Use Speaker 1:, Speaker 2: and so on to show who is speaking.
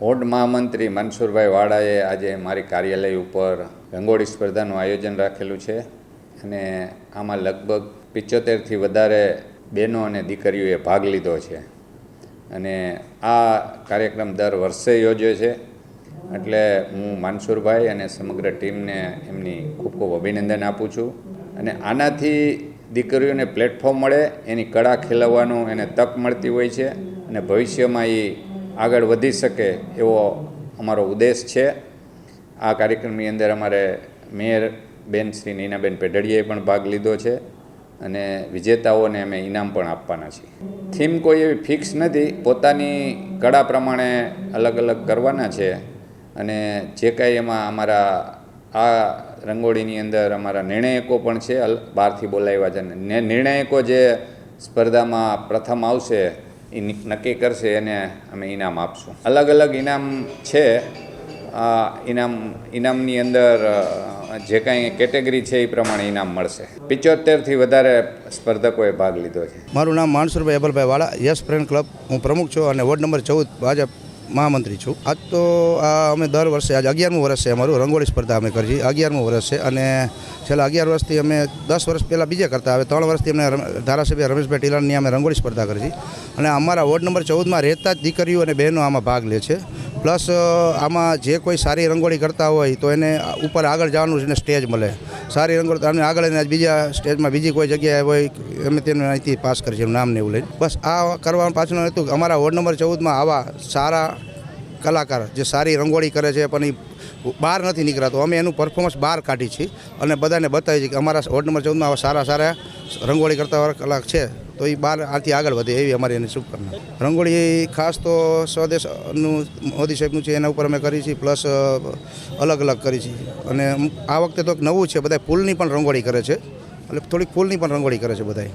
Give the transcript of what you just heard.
Speaker 1: Ward મહામંત્રી મનસુરભાઈ વાડાએ આજે મારી કાર્યાલય ઉપર રંગોળી સ્પર્ધાનું આયોજન રાખેલું છે અને આમાં લગભગ પિચોતેરથી વધારે બહેનો અને દીકરીઓએ ભાગ લીધો છે. અને આ કાર્યક્રમ દર વર્ષે યોજ્યો છે. એટલે હું માનસુરભાઈ અને સમગ્ર ટીમને એમની ખૂબ ખૂબ અભિનંદન આપું છું. અને આનાથી દીકરીઓને પ્લેટફોર્મ મળે, એની કળા ખેલવવાનું એને તક મળતી હોય છે. અને ભવિષ્યમાં એ આગળ વધી શકે એવો અમારો ઉદ્દેશ છે. આ કાર્યક્રમની અંદર અમારે મેયર બેન શ્રી નીનાબેન પેઢડીએ પણ ભાગ લીધો છે અને વિજેતાઓને અમે ઇનામ પણ આપવાના છીએ. થીમ કોઈ એવી ફિક્સ નથી, પોતાની કળા પ્રમાણે અલગ અલગ કરવાના છે અને જે કાંઈ એમાં અમારા આ રંગોળીની અંદર અમારા નિર્ણાયકો પણ છે બહારથી બોલાવ્યા છે નિર્ણાયકો જે સ્પર્ધામાં પ્રથમ આવશે એ નક્કી કરશે એને અમે ઇનામ આપશું. અલગ અલગ ઇનામ છે. ઇનામ, ઇનામની અંદર જે કાંઈ કેટેગરી છે એ પ્રમાણે ઇનામ મળશે. પિચોતેરથી વધારે સ્પર્ધકોએ ભાગ લીધો છે.
Speaker 2: મારું નામ માનસુરભાઈ અબલભાઈ વાળા યસ ફ્રેન્ડ ક્લબ. હું પ્રમુખ છું અને વોર્ડ નંબર ચૌદ ભાજપ મહામંત્રી છું. આજ તો અમે દર વર્ષે, આજ અગિયારમું વર્ષ છે અમારું. રંગોળી સ્પર્ધા અમે કરી અગિયારમું વર્ષ છે અને છેલ્લા અગિયાર વર્ષથી અમે દસ વર્ષ પહેલાં બીજે કરતા, હવે ત્રણ વર્ષથી અમને ધારાસભ્ય રમેશભાઈ ટીલાની અમે રંગોળી સ્પર્ધા કરી છે અને અમારા વોર્ડ નંબર ચૌદમાં રહેતા જ દીકરીઓ અને બહેનો આમાં ભાગ લે છે. પ્લસ આમાં જે કોઈ સારી રંગોળી કરતા હોય તો એને ઉપર આગળ જવાનું એને સ્ટેજ મળે. સારી રંગોળી, અને આગળ એને બીજા સ્ટેજમાં બીજી કોઈ જગ્યાએ હોય, અમે તેને અહીંથી પાસ કરી છે એનું નામ ને એવું લઈને. બસ આ કરવા પાછળનું હતું અમારા વોર્ડ નંબર ચૌદમાં આવા સારા કલાકાર જે સારી રંગોળી કરે છે, પણ એ બહાર નથી નીકળાતો. અમે એનું પરફોર્મન્સ બહાર કાઢી છીએ અને બધાને બતાવી છીએ કે અમારા વોર્ડ નંબર ચૌદમાં આવા સારા સારા રંગોળી કરતા કલાક છે, તો એ બહાર આથી આગળ વધે એવી અમારી એની શુભકામના. રંગોળી ખાસ તો સ્વદેશનું, મોદી સાહેબનું છે, એના ઉપર અમે કરી છીએ, પ્લસ અલગ અલગ કરી છીએ. અને આ વખતે તો નવું છે બધા ફૂલની પણ રંગોળી કરે છે. એટલે થોડીક ફૂલની પણ રંગોળી કરે છે બધાય.